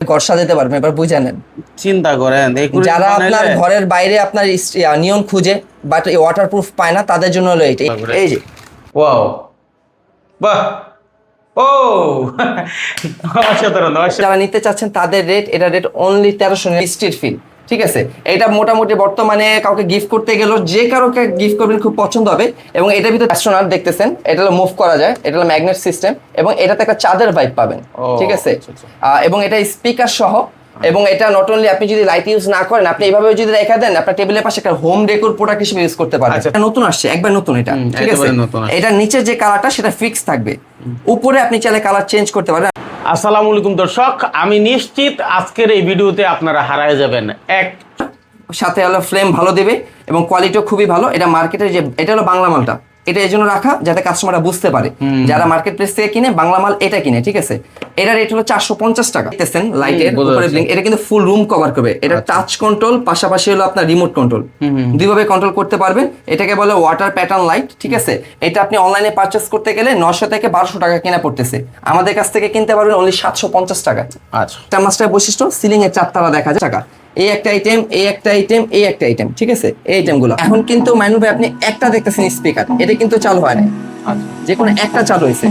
ঘর সাজাতে পারবেন এবার বুঝে নেন। চিন্তা করেন যারা আপনার ঘরের বাইরে আপনার নিয়ম খুঁজে বাট ওয়াটারপ্রুফ পায় না তাদের জন্য হলো এটা এই যে। ওয়াও বাহ। ও। যারা নিতে চাচ্ছেন তাদের রেট এটা রেট অনলি তেরোশো স্ট্রিট ফিল ঠিক আছে এটা মোটামুটি বর্তমানে কাউকে গিফট করতে গেলেও যে কারোকে গিফট করবেন খুব পছন্দ হবে এবং এটার ভিতরে অ্যাস্ট্রোনাট দেখতেছেন এটা হলো মুভ করা যায় এটা হলো ম্যাগনেট সিস্টেম এবং এটাতে একটা চাঁদের ভাইব পাবেন ঠিক আছে আচ্ছা, আচ্ছা। আহ, এবং এটা স্পিকার সহ এবং এটা নট অনলি আপনি যদি লাইট ইউজ না করেন আপনি এইভাবে যদি রেখে দেন আপনার টেবিলের পাশে একটা হোম ডেকোর প্রোডাক্ট হিসেবে ইউজ করতে পারবেন। আচ্ছা। এটা নতুন আসছে একবার নতুন এটা ঠিক আছে। এটা নিচের যে কালারটা সেটা ফিক্স থাকবে। উপরে আপনি চাইলে কালার চেঞ্জ করতে পারেন। আসসালামু আলাইকুম দর্শক আমি নিশ্চিত আজকের এই ভিডিওতে আপনারা হারায় যাবেন। এক সাথে হলো ফ্লেম ভালো দেবে এবং কোয়ালিটিও খুবই ভালো। এটা মার্কেটের যে এটা হলো বাংলা মালটা। এটা এই জন্য রাখা যাতে কাস্টমাররা বুঝতে পারে। যারা মার্কেট প্লেস থেকে কিনে বাংলা মাল এটা কিনে ঠিক আছে? এটা রেট হলো চারশো পঞ্চাশ টাকা। দেখতেছেন লাইটের উপরে। ব্লিঙ্ক এটা কিন্তু ফুল রুম কভার করবে। এটা টাচ কন্ট্রোল পাশাপাশি হলো আপনার রিমোট কন্ট্রোল দুইভাবে কন্ট্রোল করতে পারবেন। এটাকে বলে ওয়াটার প্যাটার্ন লাইট ঠিক আছে? এটা আপনি অনলাইনে পারচেস করতে গেলে নশো থেকে বারোশো টাকা কেনা পড়তেছে। আমাদের কাছ থেকে কিনতে পারবেন অনলি সাতশো পঞ্চাশ টাকা। আচ্ছা। মাস্টার বৈশিষ্ট্য সিলিং এর চারতলা দেখা যায়। টাকা এই একটা আইটেম এই একটা আইটেম এই একটা আইটেম ঠিক আছে? এই আইটেমগুলো। এখন কিন্তু মাইনু ভাই আপনি একটা দেখতেছেন স্পিকার এটা কিন্তু চালু হয় না যে কোনো একটা চালু হয়েছে।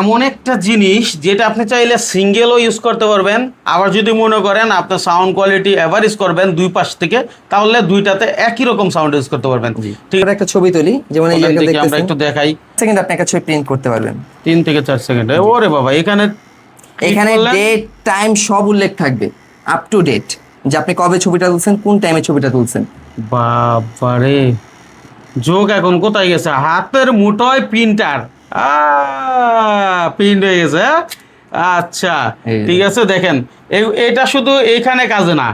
এমন একটা জিনিস যেটা আপনি চাইলে সিঙ্গেলও ইউজ করতে পারবেন আবার যদি মনে করেন আপনার সাউন্ড কোয়ালিটি এভারেজ করবেন দুই পাশ থেকে তাহলে দুইটাতে একই রকম সাউন্ড ইউজ করতে পারবেন। ঠিক এবার একটা ছবি তুলি যেমন এই ওখান জায়গা থেকে আমরা একটু দেখাই। সেকেন্ড আপনি একটা ছবি প্রিন্ট করতে পারবেন। তিন থেকে চার সেকেন্ড। ওরে বাবা এখানে এখানে ডেট টাইম সব উল্লেখ থাকবে। আপ টু ডেট যে আপনি কবে ছবিটা তুলছেন, কোন টাইমে ছবিটা তুলছেন? বাবারে, যোগ এখন কোথায় গেছে? হাতের মুঠোয় প্রিন্টার প্রিন্ট হয়ে গেছে হ্যাঁ? আচ্ছা ঠিক আছে দেখেন। এটা শুধু এইখানে কাজে না।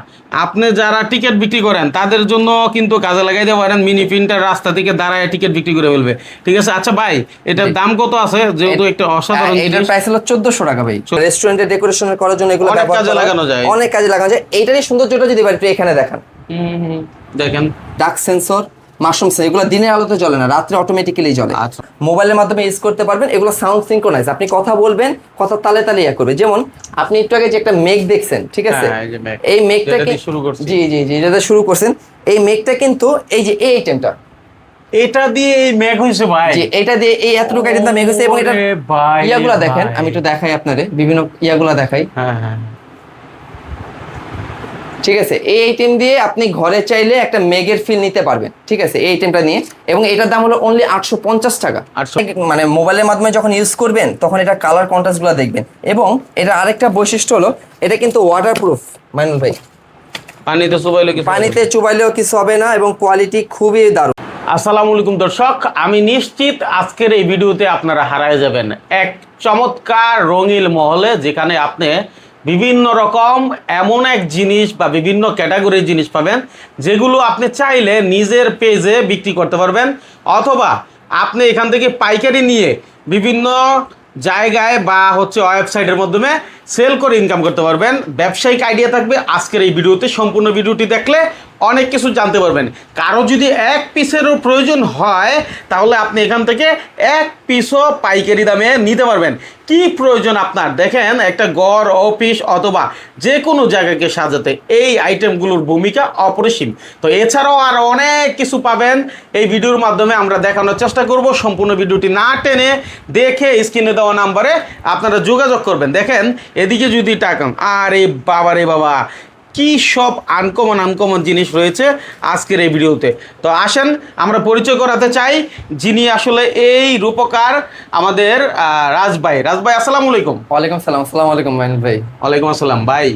আপনি যারা টিকিট বিক্রি করেন তাদের জন্য কিন্তু কাজে লাগাইতে পারেন। মিনি প্রিন্টার রাস্তা থেকে দাঁড়ায় টিকিট বিক্রি করে ফেলবে। ঠিক আছে? আচ্ছা ভাই এটার দাম কত আছে? যেহেতু একটা অসাধারণ আহ, এটার প্রাইস হলো চোদ্দশো টাকা ভাই। রেস্টুরেন্টের ডেকোরেশন করার জন্য এগুলো অনেক কাজে লাগানো যায়। অনেক কাজে লাগানো যায়। এইটারই সৌন্দর্যটা যদি বাড়িতে এখানে দেখান। হুম, হুম, দেখেন। ডাক সেন্সর মাশরুম সেন্সর এগুলো দিনের আলোতে জ্বলে না রাত্রে অটোমেটিক্যালি জ্বলে। আচ্ছা। মোবাইলের মাধ্যমে ইউজ করতে পারবেন এগুলো সাউন্ড সিঙ্ক্রোনাইজ আপনি কথা বলবেন কথা তালে তালে ইয়া করবে। যেমন আপনি একটু আগে যে একটা মেঘ দেখছেন ঠিক আছে? হ্যাঁ, এই মেঘটা কি শুরু করছি। জি জি জি যেটা শুরু করছেন। এই মেঘটা কিন্তু এই যে এই আইটেমটা এটা দিয়ে এই মেঘ হয়েছে ভাই। যে এটা দিয়ে এই এতটুকু আইটেমটা মেঘ হয়েছে এবং এটা ইয়াগুলা দেখেন আমি একটু দেখাই আপনারে বিভিন্ন ইয়াগুলা দেখাই। হ্যাঁ হ্যাঁ। ঠিক আছে? এই আইটেম দিয়ে আপনি ঘরে চাইলে একটা মেগের ফিল নিতে পারবেন। ঠিক আছে? এই আইটেমটা নিয়ে। এবং এটার দাম হলো অনলি আটশো পঞ্চাশ টাকা। 800 মানে মোবাইলের মাধ্যমে যখন ইউজ করবেন তখন এটা কালার কন্ট্রাস্টগুলো দেখবেন। এবং এটা আরেকটা বৈশিষ্ট্য হলো এটা কিন্তু ওয়াটার প্রুফ মাইনুল ভাই। পানিতে চুবাইলে কি পানিতে চুবাইলেও কিছু হবে না এবং কোয়ালিটি খুবই দারুণ। আসসালামু আলাইকুম দর্শক আমি নিশ্চিত আজকের এই ভিডিওতে আপনারা হারায় যাবেন। এক চমৎকার রঙিল মহলে যেখানে আপনি বিভিন্ন রকম এমন এক জিনিস বা বিভিন্ন ক্যাটাগরির জিনিস পাবেন, যেগুলো আপনি চাইলে নিজের পেজে বিক্রি করতে পারবেন, অথবা আপনি এখান থেকে পাইকারি নিয়ে বিভিন্ন জায়গায় বা হচ্ছে ওয়েবসাইটের মাধ্যমে সেল করে ইনকাম করতে পারবেন। ব্যবসায়িক আইডিয়া থাকবে আজকের এই ভিডিওতে, সম্পূর্ণ ভিডিওটি দেখলে অনেক কিছু জানতে পারবেন। কারও যদি এক পিসেরও প্রয়োজন হয়, তাহলে আপনি এখান থেকে এক পিসও পাইকারি দামে নিতে পারবেন। কি প্রয়োজন আপনার? দেখেন, একটা গড় অফিস অথবা যে কোনো জায়গাকে সাজাতে এই আইটেমগুলোর ভূমিকা অপরিসীম। তো এছাড়াও আর অনেক কিছু পাবেন। এই ভিডিওর মাধ্যমে আমরা দেখানোর চেষ্টা করব। সম্পূর্ণ ভিডিওটি না টেনে দেখে স্ক্রিনে দেওয়া নাম্বারে আপনারা যোগাযোগ করবেন। দেখেন, এদিকে যদি টাকা আরে বাবা রে বাবা কি সব আনকমন আনকমন জিনিস রয়েছে আজকের এই ভিডিওতে। তো আসেন আমরা পরিচয় করাতে চাই যিনি আসলে এই রূপকার আমাদের রাজভাই। রাজভাই আসসালামু আলাইকুম। ওয়ালাইকুম আসসালাম আসসালামু আলাইকুম মাইনুল ভাই। ওয়ালাইকুম আসসালাম। ভাই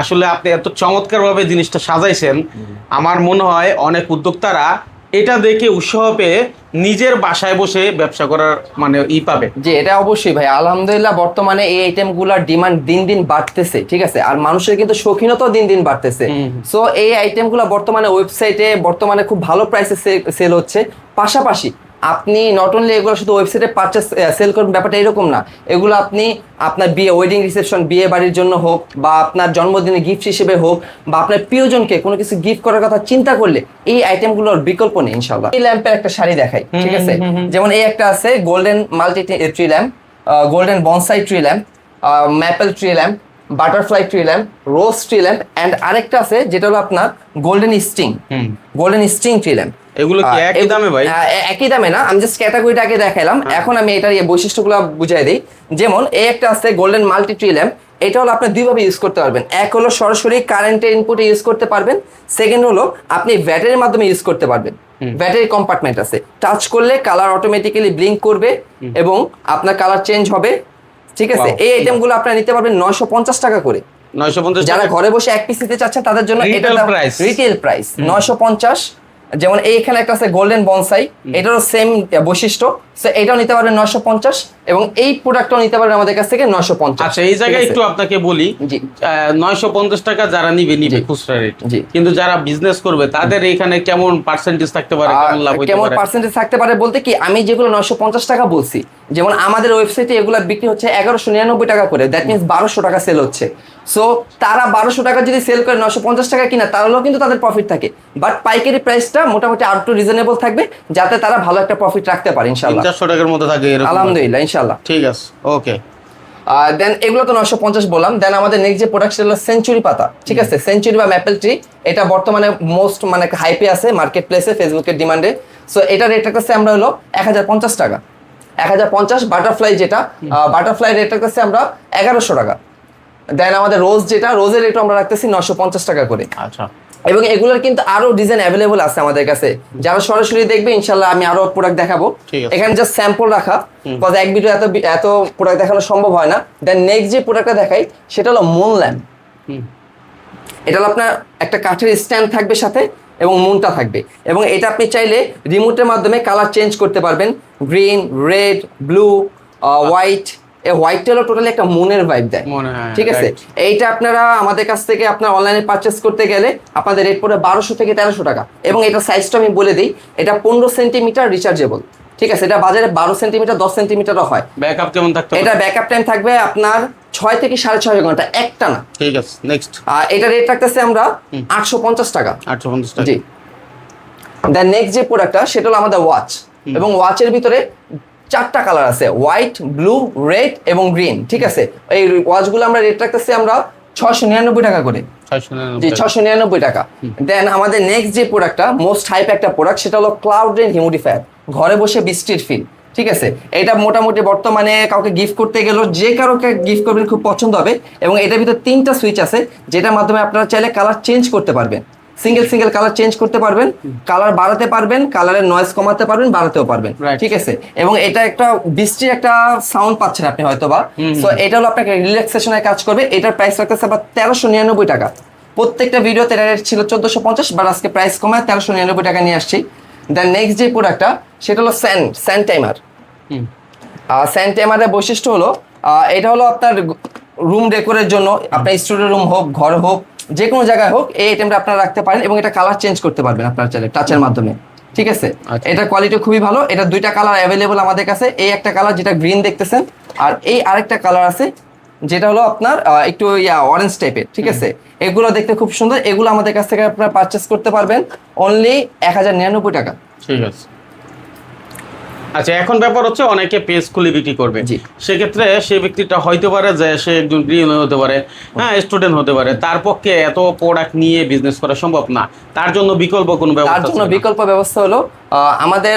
আসলে আপনি এত চমৎকারভাবে জিনিসটা সাজাইছেন। আমার মনে হয় অনেক উদ্যোক্তারা এটা দেখে উৎসাহ পেয়ে নিজের বাসায় বসে ব্যবসা করার মানে ই পাবে। যে এটা অবশ্যই ভাই। আলহামদুলিল্লাহ বর্তমানে এই আইটেম আইটেমগুলোর ডিমান্ড দিন দিন বাড়তেছে ঠিক আছে? আর মানুষের কিন্তু শৌখিনতাও দিন দিন বাড়তেছে। সো এই আইটেম আইটেমগুলো বর্তমানে ওয়েবসাইটে বর্তমানে খুব ভালো প্রাইসে সেল হচ্ছে। পাশাপাশি আপনি নট অনলি এগুলো শুধু ওয়েবসাইটে পারচেস সেল করবেন ব্যাপারটা এরকম না। এগুলো আপনি আপনার বিয়ে ওয়েডিং রিসেপশন বিয়ে বাড়ির জন্য হোক বা আপনার জন্মদিনে গিফট হিসেবে হোক বা আপনার প্রিয়জনকে কোনো কিছু গিফট করার কথা চিন্তা করলে এই আইটেমগুলোর বিকল্প নেই ইনশাল্লাহ এই ল্যাম্পের একটা শাড়ি দেখাই ঠিক আছে? যেমন এই একটা আছে golden multi tree lamp golden bonsai tree lamp maple tree lamp butterfly tree lamp rose tree lamp and আরেকটা আছে যেটা হলো আপনার golden sting golden sting tree lamp এগুলো কি একই দামে ভাই? হ্যাঁ। একই দামে না আমি জাস্ট ক্যাটাগরিটা আগে দেখাইলাম এখন আমি এটার বৈশিষ্ট্যগুলো বুঝাই দিই। যেমন এই একটা আছে গোল্ডেন মাল্টি ট্রি ল্যাম্প এটা হলো আপনি দুইভাবে ইউজ করতে পারবেন। এক হলো সরাসরি কারেন্টের ইনপুটে ইউজ করতে পারবেন। সেকেন্ড হলো আপনি ব্যাটারির মাধ্যমে ইউজ করতে পারবেন। ব্যাটারি কম্পার্টমেন্ট আছে। টাচ করলে কালার অটোমেটিক্যালি ব্লিঙ্ক করবে এবং আপনার কালার চেঞ্জ হবে। ঠিক আছে. এই আইটেমগুলো আপনারা নিতে পারবেন নয়শো পঞ্চাশ টাকা করে। নয়শো পঞ্চাশ যারা ঘরে বসে এক পিস নিতে চাচ্ছেন তাদের জন্য এটা রিটেল প্রাইস নয়শো পঞ্চাশ যেমন এইখানে একটা আছে গোল্ডেন বনসাই এটারও সেম বৈশিষ্ট্য। So এটাও নিতে পারবেন নয়শো পঞ্চাশ এবং এই প্রোডাক্টটাও নিতে পারবেন আমাদের কাছ থেকে নয়শো পঞ্চাশ। আচ্ছা এই জায়গায় একটু আপনাকে বলি। নয়শো পঞ্চাশ টাকা যারা নিবে নিবে খুচরা রেট জি। কিন্তু যারা বিজনেস করবে তাদের এখানে কেমন পার্সেন্টেজ থাকতে পারে কেমন লাভ কেমন পার্সেন্টেজ থাকতে পারে বলতে কি আমি যেগুলো নয়শো পঞ্চাশ টাকা বলছি যেমন আমাদের ওয়েবসাইটে এগুলো বিক্রি হচ্ছে এগারোশো নিরানব্বই টাকা করে দ্যাট মিনস বারোশো টাকা সেল হচ্ছে। সো তারা বারোশো টাকা যদি সেল করে নশো পঞ্চাশ টাকা কিনা তাহলেও কিন্তু তাদের প্রফিট থাকে। বাট পাইকারি প্রাইসটা মোটামুটি আর একটু রিজনেবল থাকবে যাতে তারা ভালো একটা প্রফিট রাখতে পারে ইনশাল্লাহ চারশো টাকার মধ্যে থাকে আলহামদুলিল্লাহ ইনশাল্লাহ ঠিক আছে ওকে। দেন এগুলো তো নশো পঞ্চাশ বললাম। দেন আমাদের নেক্সট যে প্রোডাক্ট হলো সেঞ্চুরি পাতা। ঠিক আছে সেঞ্চুরি বা ম্যাপেল ট্রি এটা বর্তমানে মোস্ট মানে হাইপে আছে মার্কেট প্লেসে ফেসবুকের ডিমান্ডে সো এটা রেট কাছে আমরা হলো এক হাজার পঞ্চাশ টাকা। এক হাজার পঞ্চাশ বাটারফ্লাই যেটা বাটারফ্লাই রেটটা কাছে আমরা এগারোশো টাকা। দেন আমাদের রোজ যেটা রোজের রেটও আমরা রাখতেছি নশো পঞ্চাশ টাকা করে। আচ্ছা। এবং এগুলোর কিন্তু আরও ডিজাইন অ্যাভেলেবল আছে আমাদের কাছে। যারা সরাসরি দেখবে ইনশাল্লাহ আমি আরও প্রোডাক্ট দেখাবো। এখানে জাস্ট স্যাম্পল রাখা। বিকজ এক ভিডিও এত এত প্রোডাক্ট দেখানো সম্ভব হয় না। দেন নেক্সট যে প্রোডাক্টটা দেখাই সেটা হলো মুন ল্যাম্প এটা হলো আপনার একটা কাঠের স্ট্যান্ড থাকবে সাথে এবং মুনটা থাকবে। এবং এটা আপনি চাইলে রিমোটের মাধ্যমে কালার চেঞ্জ করতে পারবেন। গ্রিন রেড ব্লু হোয়াইট এই হোয়াইটটা হলো টোটালি একটা মুনের ভাইব দেয়। ঠিক আছে? এইটা আপনারা আমাদের কাছ থেকে আপনার অনলাইনে পারচেস করতে গেলে আপনাদের রেট পড়ে বারোশো থেকে তেরোশো টাকা। এবং এটা সাইজটা আমি বলে দিই এটা পনেরো সেন্টিমিটার রিচার্জেবল ঠিক আছে? এটা বাজারে বারো সেন্টিমিটার দশ সেন্টিমিটারও হয়। ব্যাকআপ কেমন থাকতে এটা ব্যাকআপ টাইম থাকবে আপনার ছয় থেকে সাড়ে ছয় ঘণ্টা একটা না। ঠিক আছে নেক্সট আর এটা রেট রাখতেছে আমরা আটশো পঞ্চাশ টাকা। আটশো পঞ্চাশ টাকা। জি। দেন নেক্সট যে প্রোডাক্টটা সেটা হলো আমাদের ওয়াচ এবং ওয়াচের ভিতরে চারটা কালার আছে হোয়াইট ব্লু রেড এবং গ্রিন ঠিক আছে? এই ওয়াচগুলো আমরা রেট রাখতেছি আমরা ছশো নিরানব্বই টাকা করে। জি ছশো নিরানব্বই টাকা। দেন আমাদের নেক্সট যে প্রোডাক্টটা মোস্ট হাইপ একটা প্রোডাক্ট সেটা হলো ক্লাউড রেন হিউমিডিফায়ার ঘরে বসে বৃষ্টির ফিল ঠিক আছে? এটা মোটামুটি বর্তমানে কাউকে গিফট করতে গেলেও যে কারোকে গিফট করবেন খুব পছন্দ হবে। এবং এটার ভিতরে তিনটা সুইচ আছে যেটার মাধ্যমে আপনারা চাইলে কালার চেঞ্জ করতে পারবেন। সিঙ্গেল সিঙ্গেল কালার চেঞ্জ করতে পারবেন কালার বাড়াতে পারবেন কালারের নয়েজ কমাতে পারবেন বাড়াতেও পারবেন। ঠিক আছে? এবং এটা একটা বৃষ্টির একটা সাউন্ড পাচ্ছেন আপনি হয়তো বা সো এটা হলো আপনাকে রিল্যাক্সেশনের কাজ করবে। এটার প্রাইস রাখতেছে আবার তেরোশো নিরানব্বই টাকা। প্রত্যেকটা ভিডিওতে এটা রেট ছিল চোদ্দোশো পঞ্চাশ বাট আজকে প্রাইস কমায় তেরোশো নিরানব্বই টাকা নিয়ে আসছি। দেন নেক্সট যে প্রোডাক্টটা সেটা হলো স্যান্ড স্যান্ড টাইমার। স্যান্ড টাইমারের বৈশিষ্ট্য হলো এটা হলো আপনার রুম ডেকোরের জন্য। আপনার স্টুডিও রুম হোক ঘর হোক যে কোনো জায়গায় হোক এই আইটেমটা আপনারা রাখতে পারেন এবং এটা কালার চেঞ্জ করতে পারবেন আপনার চাইলে টাচের মাধ্যমে। ঠিক আছে? আচ্ছা। এটা কোয়ালিটি খুবই ভালো। এটা দুইটা কালার অ্যাভেলেবল আমাদের কাছে। এই একটা কালার যেটা গ্রিন দেখতেছেন আর এই আরেকটা কালার আছে যেটা হলো আপনার একটু ইয়া অরেঞ্জ টাইপের ঠিক আছে? এগুলো দেখতে খুব সুন্দর। এগুলো আমাদের কাছ থেকে আপনারা পারচেস করতে পারবেন। অনলি এক হাজার নিরানব্বই টাকা। ঠিক আছে। আচ্ছা এখন ব্যাপার হচ্ছে অনেকে পেজ খুলে বিক্রি করবে। জি। সেক্ষেত্রে সে ব্যক্তিটা হইতে পারে যে সে একজন গৃহিণী হতে পারে হ্যাঁ স্টুডেন্ট হতে পারে তার পক্ষে এত প্রোডাক্ট নিয়ে বিজনেস করা সম্ভব না। তার জন্য বিকল্প কোনো তার জন্য বিকল্প ব্যবস্থা হলো আমাদের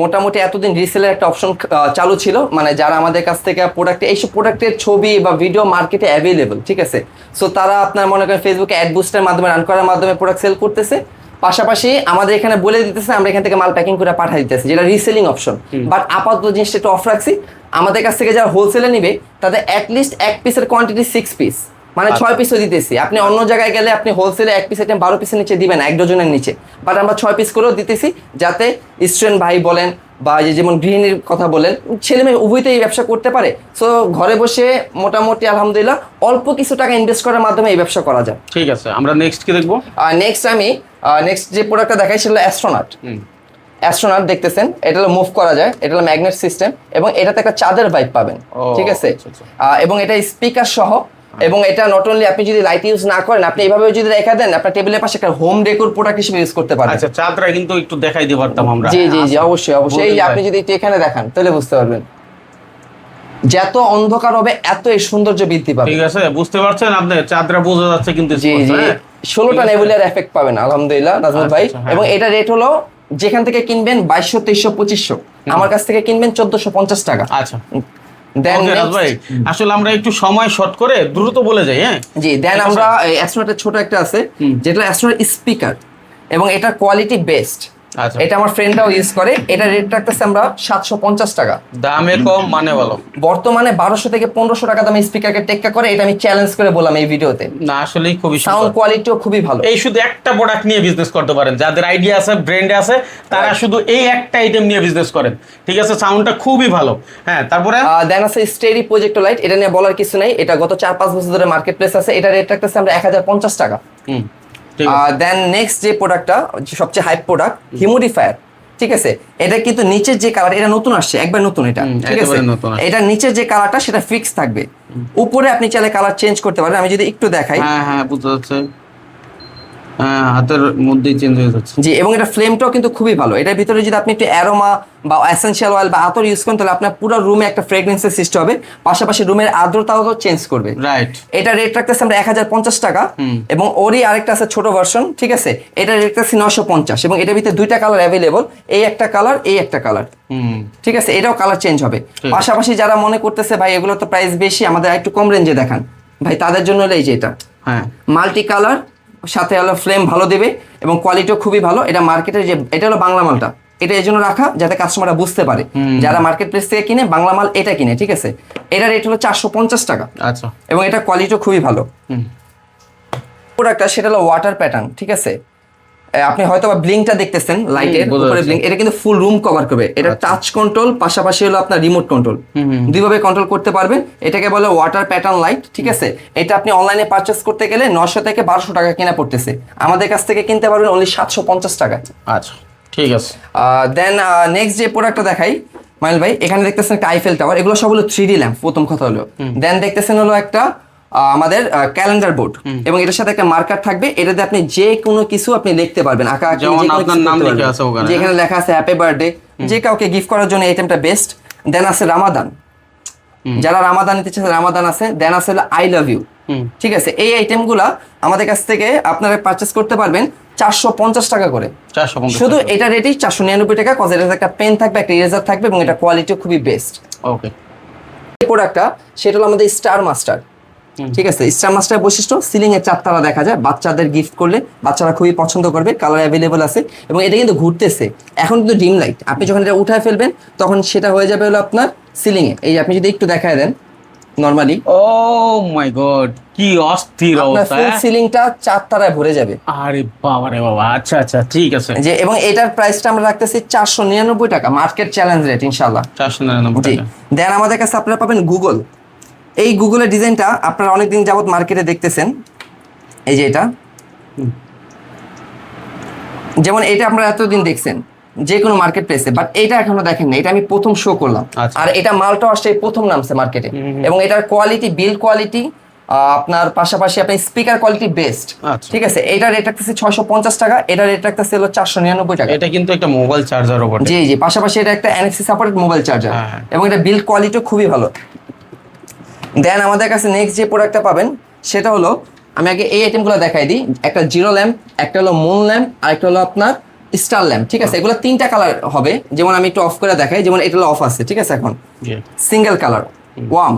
মোটামুটি এতদিন রিসেলের একটা অপশন চালু ছিল মানে যারা আমাদের কাছ থেকে প্রোডাক্ট এইসব প্রোডাক্টের ছবি বা ভিডিও মার্কেটে অ্যাভেলেবল ঠিক আছে? সো তারা আপনার মনে করেন ফেসবুকে অ্যাড বুস্টের মাধ্যমে রান করার মাধ্যমে প্রোডাক্ট সেল করতেছে। পাশাপাশি আমাদের এখানে বলে দিতেছে আমরা এখান থেকে মাল প্যাকিং করে পাঠিয়ে দিতেছি যেটা রিসেলিং অপশন বাট আপাতত জিনিসটা একটু অফ রাখছি। আমাদের কাছ থেকে যারা হোলসেলে নিবে তাদের অ্যাটলিস্ট এক পিসের কোয়ান্টিটি সিক্স পিস মানে ছয় পিসও দিতেছি। আপনি অন্য জায়গায় গেলে আপনি হোলসেলে এক পিস আইটেম বারো পিসের নিচে দিবেন এক ডজনের নিচে। বাট আমরা ছয় পিস করেও দিতেছি যাতে স্টুডেন্ট ভাই বলেন বা যে যেমন গৃহিণীর কথা বলেন ছেলে মেয়ে উভয়তে এই ব্যবসা করতে পারে। সো ঘরে বসে মোটামুটি আলহামদুলিল্লাহ অল্প কিছু টাকা ইনভেস্ট করার মাধ্যমে এই ব্যবসা করা যায়। ঠিক আছে আমরা নেক্সট কি দেখব? নেক্সট আমি নেক্সট যে প্রোডাক্টটা দেখাই সেটা অ্যাস্ট্রোনাট অ্যাস্ট্রোনাট দেখতেছেন এটা হলো মুভ করা যায় এটা হলো ম্যাগনেট সিস্টেম এবং এটাতে একটা চাঁদের ভাইব পাবেন। ঠিক আছে? আচ্ছা, আচ্ছা। আহ, এবং এটা স্পিকার সহ এবং এটা নট অনলি আপনি যদি লাইট ইউজ না করেন আপনি এইভাবে যদি রেখে দেন আপনার টেবিলের পাশে একটা হোম ডেকোর প্রোডাক্ট হিসেবে ইউজ করতে পারবেন। আচ্ছা চাঁদরা কিন্তু একটু দেখাই দিতে পারতাম আমরা। জি জি জি অবশ্যই অবশ্যই। এই আপনি যদি এখানে দেখান তাহলে বুঝতে পারবেন। যত অন্ধকার হবে এত এই সৌন্দর্য বৃদ্ধি পাবে। ঠিক আছে বুঝতে পারছেন আপনি? চাঁদরা বোঝা যাচ্ছে কিন্তু জি জি। হ্যাঁ? ষোলোটা? নেবুলার এফেক্ট পাবেন আলহামদুলিল্লাহ নাজমুল ভাই। আচ্ছা, হ্যাঁ। এবং এটা রেট হলো যেখান থেকে কিনবেন বাইশশো তেইশশো পঁচিশশো। আমার কাছ থেকে কিনবেন চোদ্দশো পঞ্চাশ টাকা। আচ্ছা। দেন ভাই আসলে আমরা একটু সময় শর্ট করে দ্রুত বলে যাই হ্যাঁ? জি দেন আমরা অ্যাস্ট্রোনেটের ছোট একটা আছে যেটা অ্যাস্ট্রোনাট স্পিকার এবং এটা কোয়ালিটি বেস্ট এটা আমার ফ্রেন্ডরাও ইউজ করে। এটা রেট রাখতেছে আমরা সাতশো পঞ্চাশ টাকা। দামে কম মানে ভালো। বর্তমানে বারোশো থেকে পনেরোশো টাকা দামে স্পিকারকে টেক্কা করে এটা আমি চ্যালেঞ্জ করে বললাম এই ভিডিওতে না আসলেই খুবই সাউন্ড কোয়ালিটিও খুবই ভালো। এই শুধু একটা প্রোডাক্ট নিয়ে বিজনেস করতে পারেন। যাদের আইডিয়া আছে ব্র্যান্ড আছে তারা শুধু এই একটা আইটেম নিয়ে বিজনেস করেন। ঠিক আছে? সাউন্ডটা খুবই ভালো। হ্যাঁ তারপরে? দেন আছে স্টেডি প্রজেক্ট লাইট এটা নিয়ে বলার কিছু নেই। এটা গত চার পাঁচ বছর ধরে মার্কেট প্লেস আছে। এটা রেট রাখতেছে আমরা এক হাজার পঞ্চাশ টাকা। হুম। দেন নেক্সট যে প্রোডাক্টটা সবচেয়ে হাইপ প্রোডাক্ট হিউমিডিফায়ার ঠিক আছে? এটা কিন্তু নিচের যে কালার এটা নতুন আসছে একবার নতুন এটা ঠিক আছে। এটা নিচের যে কালারটা সেটা ফিক্স থাকবে। উপরে আপনি চাইলে কালার চেঞ্জ করতে পারেন আমি যদি একটু দেখাই। হ্যাঁ হ্যাঁ বুঝতে হ্যাঁ হাতের মধ্যেই চেঞ্জ হয়ে যাচ্ছে। জি এবং এটা ফ্লেমটাও কিন্তু খুবই ভালো। এটার ভিতরে যদি আপনি একটু অ্যারোমা বা এসেনশিয়াল অয়েল বা আতর ইউজ করেন তাহলে আপনার পুরো রুমে একটা ফ্রেগরেন্সের সৃষ্টি হবে। পাশাপাশি রুমের আর্দ্রতাও চেঞ্জ করবে। রাইট এটা রেট রাখতেছে আমরা এক হাজার পঞ্চাশ টাকা। এবং ওরই আরেকটা আছে ছোট ভার্সন ঠিক আছে? এটা রেট রাখতেছি নশো পঞ্চাশ। এবং এটার ভিতরে দুইটা কালার অ্যাভেলেবল এই একটা কালার এই একটা কালার ঠিক আছে? এটাও কালার চেঞ্জ হবে। পাশাপাশি যারা মনে করতেছে ভাই এগুলো তো প্রাইস বেশি আমাদের একটু কম রেঞ্জে দেখান। ভাই তাদের জন্য এই যে এটা। হ্যাঁ। মাল্টি কালার সাথে হলো ফ্লেম ভালো দেবে এবং কোয়ালিটিও খুবই ভালো। এটা মার্কেটে যে এটা হলো বাংলা মালটা। এটা এই জন্য রাখা যাতে কাস্টমাররা বুঝতে পারে। যারা মার্কেট প্লেস থেকে কিনে বাংলা মাল এটা কিনে ঠিক আছে? এটা রেট হলো চারশো পঞ্চাশ টাকা। আচ্ছা। এবং এটা কোয়ালিটিও খুবই ভালো। হুম। প্রোডাক্টটা সেটা হলো ওয়াটার প্যাটার্ন ঠিক আছে? আপনি হয়তো বা ব্লিংটা দেখতেছেন লাইটের উপরে। ব্লিঙ্ক এটা কিন্তু ফুল রুম কভার করবে। এটা টাচ কন্ট্রোল পাশাপাশি হলো আপনার রিমোট কন্ট্রোল। দুইভাবে কন্ট্রোল করতে পারবেন। এটাকে বলে ওয়াটার প্যাটার্ন লাইট ঠিক আছে? এটা আপনি অনলাইনে পারচেস করতে গেলে নশো থেকে বারোশো টাকা কেনা পড়তেছে। আমাদের কাছ থেকে কিনতে পারবেন অনলি সাতশো পঞ্চাশ টাকায় আচ্ছা ঠিক আছে। দেন নেক্সট যে প্রোডাক্টটা দেখাই মাইল ভাই এখানে দেখতেছেন একটা আইফেল টাওয়ার এগুলো সব হলো থ্রি ডি ল্যাম্প প্রথম কথা হলো। দেন দেখতেছেন হলো একটা আমাদের ক্যালেন্ডার বোর্ড এবং এটার সাথে একটা মার্কার থাকবে এটাতে আপনি যে কোনো কিছু আপনি লিখতে পারবেন। আঁকা যেমন যে আপনার নাম লেখা আছে ওখানে, যেখানে লেখা আছে হ্যাপি বার্থডে যে কাউকে গিফট করার জন্য আইটেমটা বেস্ট দেন আছে রামাদান যারা রামাদান নিতে চাচ্ছে রামাদান আছে দেন আছে আই লাভ ইউ ঠিক আছে? এই আইটেমগুলা আমাদের কাছ থেকে আপনারা পারচেস করতে পারবেন চারশো পঞ্চাশ টাকা করে। শুধু এটা রেটেই চারশো নিরানব্বই টাকা কজ এটাতে একটা পেন থাকবে একটা ইরেজার থাকবে এবং এটা কোয়ালিটিও খুবই বেস্ট ওকে প্রোডাক্টটা সেটা হলো আমাদের স্টার মাস্টার। ঠিক আছে স্টার মাস্টার বৈশিষ্ট্য সিলিং এর চারতলা দেখা যায় বাচ্চাদের গিফট করলে বাচ্চারা খুবই পছন্দ করবে কালার অ্যাভেলেবল আছে এবং এটা কিন্তু ঘুরতেছে। এখন কিন্তু ডিম লাইট আপনি যখন এটা উঠায় ফেলবেন তখন সেটা হয়ে যাবে হলো আপনার সিলিং এ। এই যে আপনি যদি একটু দেখায় দেন নরমালি ও মাই গড কি অস্থির অবস্থা ফুল? সিলিংটা চার তারায় ভরে যাবে। আরে বাবা রে বাবা আচ্ছা আচ্ছা ঠিক আছে। যে এবং এটার প্রাইসটা আমরা রাখতেছি চারশো নিরানব্বই টাকা মার্কেট চ্যালেঞ্জ রেট নিরানব্বই জি। টাকা। দেন আমাদের কাছে আপনারা পাবেন গুগল এই গুগলের ডিজাইনটা আপনারা অনেকদিন যাবত মার্কেটে দেখতেছেন। এই যে এটা। যেমন এটা আপনারা এতদিন দেখছেন যে কোনো মার্কেট প্লেসে বাট এটা এখনও দেখেন না এটা আমি প্রথম শো করলাম। আচ্ছা। আর এটা মালটা আসছে প্রথম নামছে মার্কেটে। এবং এটার কোয়ালিটি বিল কোয়ালিটি আপনার পাশাপাশি আপনি স্পিকার কোয়ালিটি বেস্ট। ঠিক আছে? এটা রেট রাখতেছে ছয়শো পঞ্চাশ টাকা এটা রেট রাখতেছে হলো চারশো নিরানব্বই টাকা। এটা কিন্তু একটা মোবাইল চার্জারও বটে। জি জি পাশাপাশি এটা একটা এনএফসি সাপোর্টেড মোবাইল চার্জার। এবং এটা বিল্ড কোয়ালিটিও খুবই ভালো। দেন আমাদের কাছে নেক্সট যে প্রোডাক্টটা পাবেন সেটা হলো আমি আগে এই আইটেমগুলো দেখাই দিই। একটা জিরো ল্যাম্প একটা হলো মুন ল্যাম্প আর একটা হলো আপনার স্টার ল্যাম্প ঠিক আছে? এগুলো তিনটা কালার হবে। যেমন আমি একটু অফ করে দেখাই যেমন এটা হলো অফ আছে ঠিক আছে এখন? Single colour warm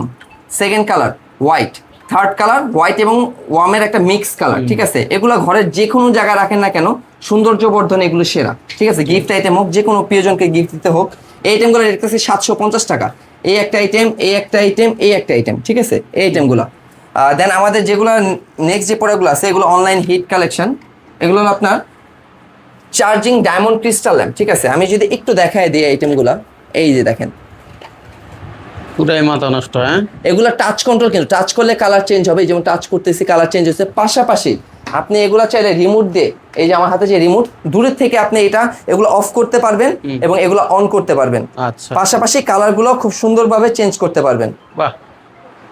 second colour white third colour white এবং ওয়ামের একটা মিক্স কালার ঠিক আছে? এগুলো ঘরের যে কোনো জায়গায় রাখেন না কেন সৌন্দর্য বর্ধন এগুলো সেরা ঠিক আছে? গিফট আইটেম হোক যে কোনো প্রিয়জনকে গিফট দিতে হোক এই আইটেমগুলো রেখেছি সাতশো পঞ্চাশ টাকা। এই একটা আইটেম এই একটা আইটেম এই একটা আইটেম ঠিক আছে? এই আইটেমগুলো দেন আমাদের যেগুলো নেক্সট যে প্রোডাক্টগুলো আছে, এগুলো অনলাইন হিট কালেকশন এগুলো হলো আপনার চার্জিং ডায়মন্ড ক্রিস্টাল ল্যাম্প ঠিক আছে? আমি যদি একটু দেখায় দিই আইটেমগুলো এই যে দেখেন। পুরাই মাথা নষ্ট হ্যাঁ? এগুলো টাচ কন্ট্রোল কিন্তু টাচ করলে কালার চেঞ্জ হবে যেমন টাচ করতেছি কালার চেঞ্জ হচ্ছে। পাশাপাশি আপনি এগুলো চাইলে রিমোট দিয়ে এই যে আমার হাতে যে রিমোট দূরের থেকে আপনি এটা এগুলো অফ করতে পারবেন এবং এগুলো অন করতে পারবেন। আচ্ছা। পাশাপাশি কালারগুলো খুব সুন্দরভাবে চেঞ্জ করতে পারবেন। বাহ!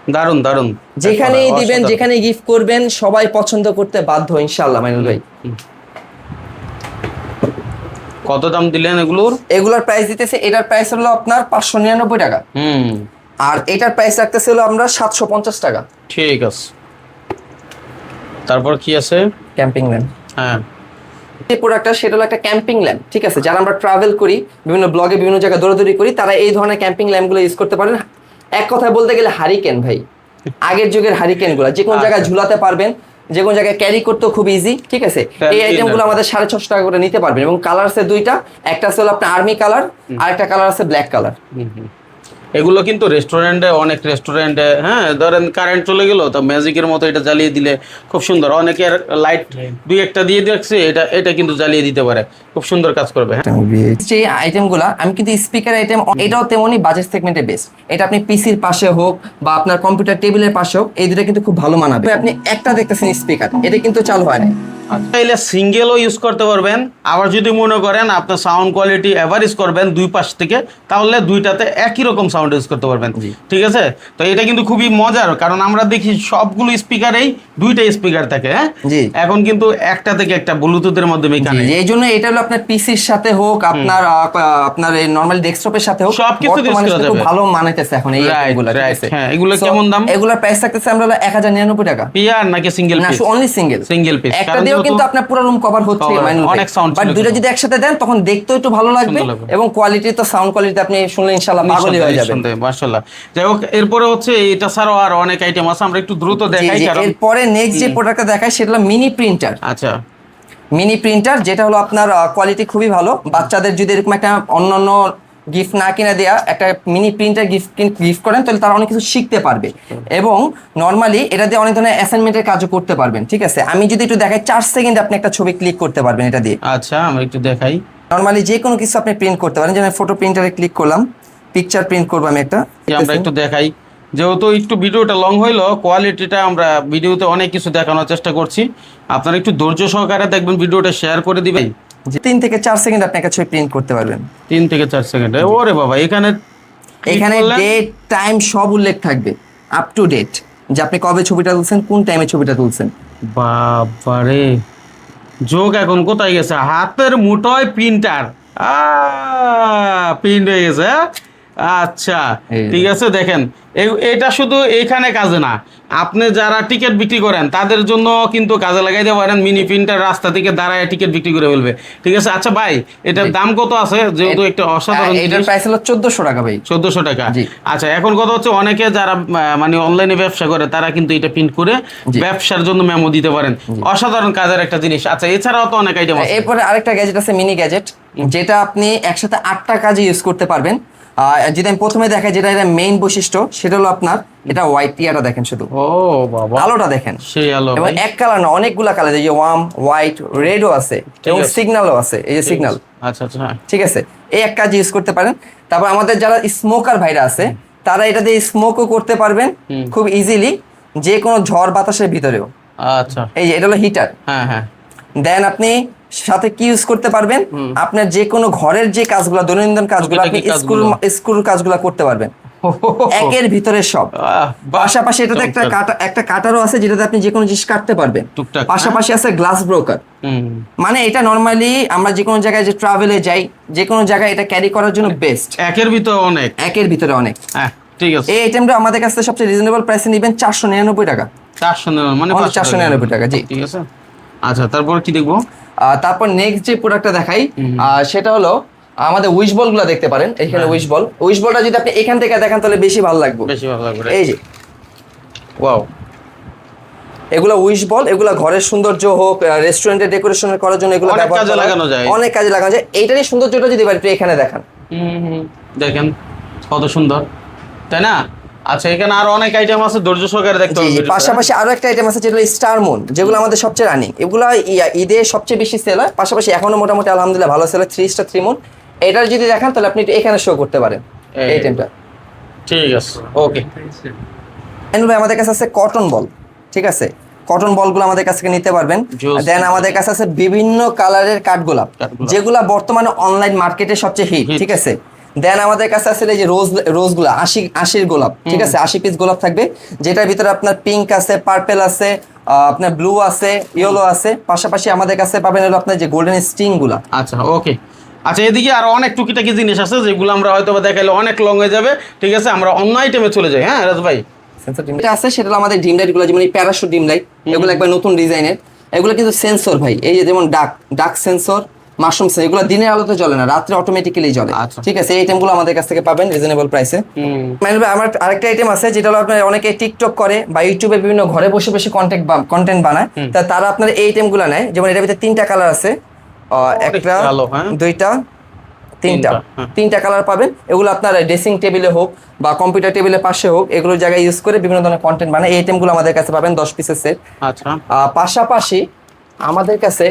দারুণ দারুণ যেখানেই দিবেন। যেখানে গিফট করবেন সবাই পছন্দ করতে বাধ্য ইনশাল্লাহ মাইনুল ভাই। কত দাম দিলেন এগুলোর? এগুলোর প্রাইস দিতেছে এটার প্রাইস হলো আপনার পাঁচশো নিরানব্বই টাকা। হুম। আর এটার প্রাইস রাখতেছিল আমরা সাতশো পঞ্চাশ টাকা। ঠিক আছে। তারপর কি আছে? ক্যাম্পিং ল্যাম্প হ্যাঁ। যে প্রোডাক্টটা সেটা হলো একটা ক্যাম্পিং ল্যাম্প ঠিক আছে? যারা আমরা ট্রাভেল করি বিভিন্ন ব্লগে বিভিন্ন জায়গায় দৌড়াদৌড়ি করি তারা এই ধরনের ক্যাম্পিং ল্যাম্পগুলো ইউজ করতে পারেন। এক কথায় বলতে গেলে হারিকেন ভাই। আগের যুগের হারিকেনগুলো যে কোনো জায়গায় ঝুলাতে পারবেন যে কোনো জায়গায় ক্যারি করতেও খুব ইজি ঠিক আছে? এই আইটেমগুলো আমাদের সাড়ে ছশো টাকা করে নিতে পারবেন। এবং কালার আছে দুইটা একটা আছে হলো আপনার আর্মি কালার আর একটা কালার আছে ব্ল্যাক কালার। এগুলো কিন্তু রেস্টুরেন্টে অনেক রেস্টুরেন্টে হ্যাঁ ধরেন কারেন্ট চলে গেলো তো ম্যাজিকের মতো এটা জ্বালিয়ে দিলে খুব সুন্দর। অনেকের লাইট দুই একটা দিয়ে দেখছে এটা এটা কিন্তু জ্বালিয়ে দিতে পারে। খুব সুন্দর কাজ করবে হ্যাঁ। যে আইটেমগুলো আমি কিন্তু স্পিকার আইটেম এটাও তেমনই বাজেট সেগমেন্টে বেস্ট এটা আপনি পিসির পাশে হোক বা আপনার কম্পিউটার টেবিলের পাশে হোক এই দুটো কিন্তু খুব ভালো মানাবে। আপনি একটা দেখতেছেন স্পিকার এটা কিন্তু চালু হয় না চাইলে সিঙ্গেলও ইউজ করতে পারবেন। আবার যদি মনে করেন আপনার সাউন্ড কোয়ালিটি এভারেজ করবেন দুই পাশ থেকে তাহলে দুইটাতে একই রকম সাউন্ড ইউজ করতে পারবেন। ঠিক আছে? তো এটা কিন্তু খুবই মজার কারণ আমরা দেখি সবগুলো স্পিকারেই দুইটা স্পিকার থাকে হ্যাঁ? এখন কিন্তু একটা থেকে একটা ব্লুটুথের মাধ্যমে এই জন্য এটা হলো আপনার পিসির সাথে হোক আপনার আপনার এই নর্মাল ডেস্কটপের সাথে হোক সবকিছু খুব যাবে। ভালো মানাইতেছে এখন এই আছে? হ্যাঁ, এগুলো কেমন দাম? এগুলোর প্রাইস থাকতেছে আমরা এক হাজার নিরানব্বই টাকা। পিয়ার নাকি সিঙ্গেল পিস না piece only single Single piece, একটা দিয়েও কিন্তু আপনার পুরো রুম কভার হচ্ছে অনেক সাউন্ড বাট দুইটা যদি একসাথে দেন তখন দেখতেও একটু ভালো লাগবে এবং কোয়ালিটি তো সাউন্ড কোয়ালিটি আপনি শুনলে ইনশাআল্লাহ পাগলই হয়ে যাবে মার্শাল্লাহ যাই হোক এরপরে হচ্ছে এটা ছাড়াও আর অনেক আইটেম আছে আমরা একটু দ্রুত দেখাই কারণ এরপরে নেক্সট যে প্রোডাক্টটা দেখাই সেটা হলো মিনি প্রিন্টার আচ্ছা। মিনি প্রিন্টার যেটা হলো আপনার কোয়ালিটি খুবই ভালো। বাচ্চাদের যদি এরকম একটা অন্যান্য গিফট না কিনে দেয়া একটা মিনি প্রিন্টার গিফট গিফট করেন তাহলে তারা অনেক কিছু শিখতে পারবে। এবং নর্মালি এটা দিয়ে অনেক ধরনের অ্যাসাইনমেন্টের কাজও করতে পারবেন ঠিক আছে? আমি যদি একটু দেখাই চার সেকেন্ডে আপনি একটা ছবি ক্লিক করতে পারবেন এটা দিয়ে। আচ্ছা আমরা একটু দেখাই। নর্মালি যে কোনো কিছু আপনি প্রিন্ট করতে পারেন যেমন ফটো প্রিন্টারে ক্লিক করলাম পিকচার প্রিন্ট করব আমি একটা আমরা একটু দেখাই। যেহেতু একটু ভিডিওটা লং হইল কোয়ালিটিটা আমরা ভিডিওতে অনেক কিছু দেখানোর চেষ্টা করছি। আপনারা একটু ধৈর্য সহকারে দেখবেন ভিডিওটা শেয়ার করে দিবেন। তিন থেকে চার সেকেন্ড আপনি একটা ছবি প্রিন্ট করতে পারবেন। তিন থেকে চার সেকেন্ড? ওরে বাবা এখানে এখানে ডেট টাইম সব উল্লেখ থাকবে আপ টু ডেট যে আপনি কবে ছবিটা তুলছেন কোন টাইমে ছবিটা তুলছেন। বাবারে যোগ এখন কোথায় গেছে? হাতের মুঠোয় প্রিন্টার প্রিন্ট হয়ে গেছে হ্যাঁ? আচ্ছা ঠিক আছে দেখেন। এটা শুধু এইখানে কাজে না। আপনি যারা টিকিট বিক্রি করেন তাদের জন্য কিন্তু কাজে লাগাইতে পারেন। মিনি প্রিন্টার রাস্তা থেকে দাঁড়ায় টিকিট বিক্রি করে ফেলবে। ঠিক আছে আচ্ছা ভাই এটার দাম কত আছে? যেহেতু একটা অসাধারণ এটার প্রাইস হলো চোদ্দশো টাকা ভাই। চোদ্দশো টাকা। আচ্ছা এখন কথা হচ্ছে অনেকে যারা মানে অনলাইনে ব্যবসা করে তারা কিন্তু এটা প্রিন্ট করে ব্যবসার জন্য মেমো দিতে পারেন। অসাধারণ কাজের একটা জিনিস। আচ্ছা এছাড়াও তো অনেক আইটেম আছে। এরপরে আরেকটা গ্যাজেট আছে মিনি গ্যাজেট যেটা আপনি একসাথে আটটা কাজে ইউজ করতে পারবেন। যদি আমি প্রথমে দেখাই যেটা এটা মেইন বৈশিষ্ট্য সেটা হলো আপনার এটা হোয়াইট ইয়াটা দেখেন শুধু। ও বাবা। আলোটা দেখেন। সেই আলো এবং এক কালার না অনেকগুলা কালার এই যে ওয়াম হোয়াইট রেডও আছে। এবং। সিগন্যালও আছে এই যে সিগন্যাল আচ্ছা আচ্ছা হ্যাঁ। ঠিক আছে। এই এক কাজ ইউজ করতে পারেন। তারপর আমাদের যারা স্মোকার ভাইরা আছে তারা এটা দিয়ে স্মোকও করতে পারবেন খুব ইজিলি যে কোনো ঝড় বাতাসের ভিতরেও। আচ্ছা। এই যে এটা হলো হিটার হ্যাঁ হ্যাঁ। দেন আপনি সাথে কি ইউজ করতে পারবেন? আপনার যে কোনো ঘরের যে কাজগুলো দৈনন্দিন কাজগুলো আপনি স্কুল। স্কুল কাজগুলো করতে পারবেন। একের ভিতরে সব। পাশাপাশি এটাতে একটা কাটা একটা কাটারও আছে যেটাতে আপনি যে কোনো জিনিস কাটতে পারবেন। পাশাপাশি আছে গ্লাস ব্রোকার মানে এটা নর্মালি আমরা যে কোনো জায়গায় যে ট্রাভেলে যাই যে কোনো জায়গায় এটা ক্যারি করার জন্য বেস্ট একের ভিতরে অনেক। একের ভিতরে অনেক। হ্যাঁ ঠিক আছে। এই আইটেমটা আমাদের কাছে সবচেয়ে রিজনেবল প্রাইসে নেবেন চারশো নিরানব্বই টাকা। চারশো নিরানব্বই, মানে পাঁচশো 499 টাকা, জি। ঠিক আছে। আচ্ছা তারপর কি দেখব? তারপর নেক্সট যে প্রোডাক্টটা দেখাই সেটা হলো আমাদের উইশ বলগুলো দেখতে পারেন। এখানে। উইশ বল উইশ বলটা যদি আপনি এখান থেকে দেখেন তাহলে বেশি ভালো লাগবে। বেশি ভালো লাগবে এই যে। ওয়াও এগুলো উইশ বল এগুলো ঘরের সৌন্দর্য হোক রেস্টুরেন্টে ডেকোরেশন করার জন্য এগুলো ব্যবহার কাজে লাগানো যায়। অনেক কাজে লাগানো যায়। এইটারই সৌন্দর্যটা যদি একটু এখানে দেখান। দেখেন কত সুন্দর। তাই না? আচ্ছা এখানে আরও অনেক আইটেম আছে ধৈর্য সহকারে দেখতে হবে পাশাপাশি আরও একটা আইটেম আছে যেটা স্টার মুন যেগুলো আমাদের সবচেয়ে রানিং এগুলো ঈদে সবচেয়ে বেশি সেল হয় পাশাপাশি এখনও মোটামুটি আলহামদুলিল্লাহ ভালো সেল হয় থ্রি স্টার থ্রি মুন এটার যদি দেখান তাহলে আপনি এখানে শো করতে পারেন এই- আইটেমটা ঠিক আছে। ওকে এন্ড ভাই আমাদের কাছে আছে কটন বল ঠিক আছে? কটন বলগুলো আমাদের কাছ থেকে নিতে পারবেন। দেন আমাদের কাছে আছে বিভিন্ন কালারের কাঠগোলাপ। যেগুলা বর্তমানে অনলাইন মার্কেটে সবচেয়ে হিট ঠিক আছে? দেন আমাদের কাছে আছে এই যে রোজ রোজগুলা আশি আশির গোলাপ ঠিক আছে? আশি পিস গোলাপ থাকবে যেটার ভিতরে আপনার পিঙ্ক আছে পার্পেল আছে আপনার ব্লু আছে ইয়েলো আছে। পাশাপাশি আমাদের কাছে পাবেন হলো আপনার যে গোল্ডেন স্টিংগুলা। আচ্ছা ওকে আচ্ছা এদিকে আরও অনেক টুকিটাকি জিনিস আছে যেগুলো আমরা হয়তো দেখাইলে অনেক লং হয়ে যাবে ঠিক আছে? আমরা অন্য আইটেমে চলে যাই হ্যাঁ রাজ ভাই? সেন্সর এটা আছে সেটা হলো আমাদের ডিম লাইটগুলো যেমন এই প্যারাশুট ডিম লাইট এগুলো একবার নতুন ডিজাইনের এগুলো কিন্তু সেন্সর ভাই এই যে যেমন ডাক ডাক সেন্সর মাশরুম এগুলো দিনের আলোতে জ্বলে না রাত্রে অটোমেটিক্যালি জ্বলে। আচ্ছা। ঠিক আছে এই আইটেমগুলো আমাদের কাছ থেকে পাবেন রিজনেবল প্রাইসে মানে আমার আরেকটা আইটেম আছে যেটা হলো আপনার অনেকে টিকটক করে বা ইউটিউবে বিভিন্ন ঘরে বসে বসে কন্টেন্ট কন্টেন্ট বানায়। তা তারা আপনার এই আইটেমগুলো নেয় যেমন এটার ভিতরে তিনটা কালার আছে। একটা হ্যাঁ। দুইটা তিনটা। তিনটা, হ্যাঁ। তিনটা কালার পাবেন। এগুলো আপনার ড্রেসিং টেবিলে হোক বা কম্পিউটার টেবিলের পাশে হোক এগুলোর জায়গায় ইউজ করে বিভিন্ন ধরনের কন্টেন্ট বানায়। এই আইটেমগুলো আমাদের কাছে পাবেন দশ পিসের সেট আচ্ছা। পাশাপাশি আমাদের কাছে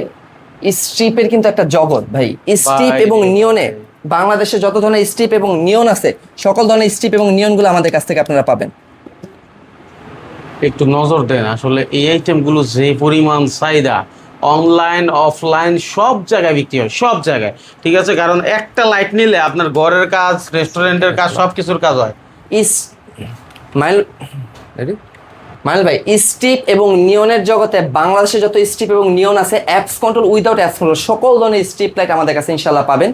স্ট্রিপের কিন্তু একটা জগৎ ভাই স্ট্রিপ এবং। নিয়নে বাংলাদেশে যত ধরনের স্ট্রিপ এবং নিয়ন আছে সকল ধরনের স্ট্রিপ এবং নিয়নগুলো আমাদের কাছ থেকে আপনারা পাবেন একটু নজর দেন আসলে এই আইটেমগুলো যে পরিমাণ চাহিদা অনলাইন অফলাইন সব জায়গায় বিক্রি হয় সব জায়গায় ঠিক আছে কারণ একটা লাইট নিলে আপনার ঘরের কাজ রেস্টুরেন্টের কাজ সব কিছুর কাজ হয় ইস মাইল? মাইল ভাই স্ট্রিপ এবং নিয়নের জগতে বাংলাদেশে যত স্টিপ এবং নিয়ন আছে apps control without apps control সকল ধরনের স্ট্রিপ লাইট আমাদের কাছে ইনশাল্লাহ পাবেন।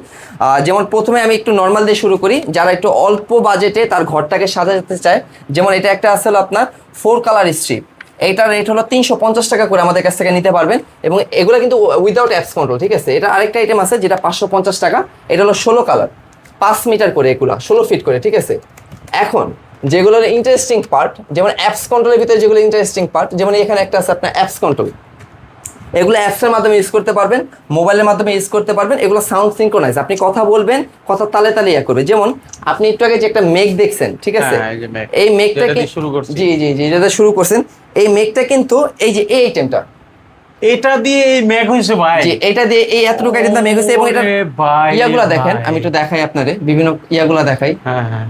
যেমন প্রথমে আমি একটু নর্মাল দিয়ে শুরু করি, যারা একটু অল্প বাজেটে তার ঘরটাকে সাজাতে চায়, যেমন এটা একটা আছে আপনার ফোর কালার স্ট্রিপ এইটার রেট হলো তিনশো পঞ্চাশ টাকা করে আমাদের কাছ থেকে নিতে পারবেন এবং এগুলো কিন্তু উইদাউট অ্যাপস কন্ট্রোল ঠিক আছে? এটা আরেকটা আইটেম আছে যেটা পাঁচশো পঞ্চাশ টাকা, এটা হলো ষোলো কালার পাঁচ মিটার করে এগুলো, ষোলো ফিট করে, ঠিক আছে? এখন যেগুলো ইন্টারেস্টিং পার্ট যেমন অ্যাপস কন্ট্রোলের ভিতরে যেগুলো ইন্টারেস্টিং পার্ট যেমন এখানে একটা আছে আপনার অ্যাপস কন্ট্রোল এগুলো অ্যাপসের মাধ্যমে ইউজ করতে পারবেন মোবাইলের মাধ্যমে ইউজ করতে পারবেন এগুলো সাউন্ড সিঙ্ক্রোনাইজ আপনি কথা বলবেন কথা তালে তালে ইয়া করবে। যেমন আপনি একটু আগে যে একটা মেঘ দেখছেন ঠিক আছে? হ্যাঁ, এই যে মেঘ। এই মেঘটা কি শুরু করছি। জি জি জি যেটা শুরু করছেন এই মেঘটা কিন্তু এই যে এই আইটেমটা এটা দিয়ে এই ম্যাগ হয়েছে ভাই। যে এটা দিয়ে এই এতটুকু আইটেমটা মেঘ হয়েছে এবং এটা ইয়াগুলা দেখেন আমি একটু দেখাই আপনারে বিভিন্ন ইয়াগুলা দেখাই। হ্যাঁ হ্যাঁ।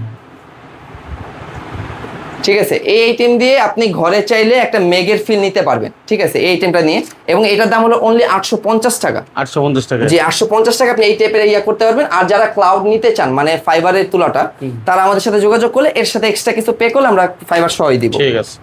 ঠিক আছে? এই আইটেম দিয়ে আপনি ঘরে চাইলে একটা মেগের ফিল নিতে পারবেন। ঠিক আছে? এই আইটেমটা নিয়ে। এবং এটার দাম হলো অনলি আটশো পঞ্চাশ টাকা। আটশো পঞ্চাশ টাকা। যে আটশো পঞ্চাশ টাকা আপনি এই টাইপের ইয়া করতে পারবেন। আর যারা ক্লাউড নিতে চান মানে ফাইবারের তুলাটা তারা আমাদের সাথে যোগাযোগ করলে এর সাথে এক্সট্রা কিছু পে করলে আমরা ফাইবার সহই দিব। ঠিক আছে।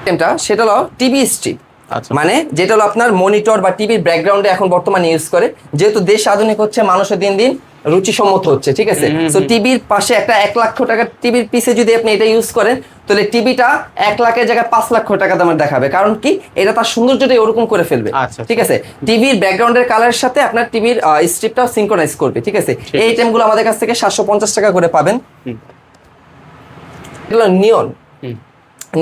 আইটেমটা সেটা হলো টিভি স্ট্রিপ আচ্ছা। মানে যেটা হলো আপনার মনিটর বা টিভির ব্যাকগ্রাউন্ডে এখন বর্তমানে ইউজ করে। যেহেতু দেশ আধুনিক হচ্ছে মানুষের দিন দিন রুচিসম্মত হচ্ছে ঠিক আছে? তো টিভির পাশে একটা এক লক্ষ টাকার টিভির পিছে যদি আপনি এটা ইউজ করেন তাহলে টিভিটা এক লাখের জায়গায় পাঁচ লক্ষ টাকা দামের দেখাবে। কারণ কি? এটা তার সৌন্দর্যটাই ওরকম করে ফেলবে আচ্ছা। ঠিক আছে? টিভির ব্যাকগ্রাউন্ডের কালারের সাথে আপনার টিভির স্ট্রিপটাও সিঙ্ক্রোনাইজ করবে ঠিক আছে? এই আইটেমগুলো আমাদের কাছ থেকে সাতশো পঞ্চাশ টাকা করে পাবেন। এগুলো নিয়ন।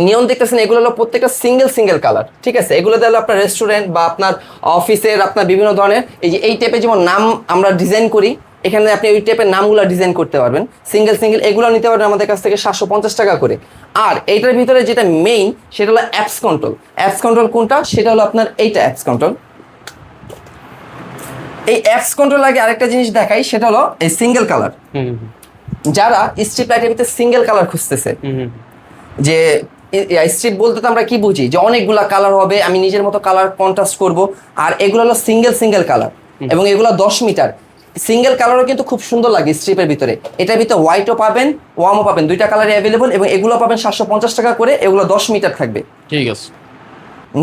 নিয়ন দেখতেছেন এগুলো হলো প্রত্যেকটা সিঙ্গেল সিঙ্গেল কালার ঠিক আছে? এগুলো হলো আপনার রেস্টুরেন্ট বা আপনার অফিসের আপনার বিভিন্ন ধরনের এই যে এই টাইপের যেমন নাম আমরা ডিজাইন করি এখানে আপনি ওই টাইপের নামগুলো ডিজাইন করতে পারবেন। সিঙ্গেল সিঙ্গেল এগুলো নিতে পারবেন আমাদের কাছ থেকে সাতশো পঞ্চাশ টাকা করে। আর এইটার ভিতরে যেটা মেইন সেটা হলো অ্যাপস কন্ট্রোল অ্যাপস কন্ট্রোল কোনটা? সেটা হলো আপনার এইটা অ্যাপস কন্ট্রোল এই অ্যাপস কন্ট্রোল আগে আরেকটা জিনিস দেখাই সেটা হলো এই সিঙ্গেল কালার হুম যারা স্ট্রিপ লাইটের ভিতরে সিঙ্গেল কালার খুঁজতেছে। যে স্ট্রিপ বলতে তো আমরা কি বুঝি? যে অনেকগুলা কালার হবে আমি নিজের মতো কালার কন্ট্রাস্ট করব। আর এগুলো হলো সিঙ্গেল সিঙ্গেল কালার এবং এগুলো দশ মিটার সিঙ্গেল কালারও কিন্তু খুব সুন্দর লাগে স্ট্রিপের ভিতরে। এটার ভিতরে হোয়াইটও পাবেন ওয়ামও পাবেন। দুইটা কালারই অ্যাভেলেবল এবং এগুলো পাবেন সাতশো পঞ্চাশ টাকা করে এগুলো দশ মিটার থাকবে। ঠিক আছে।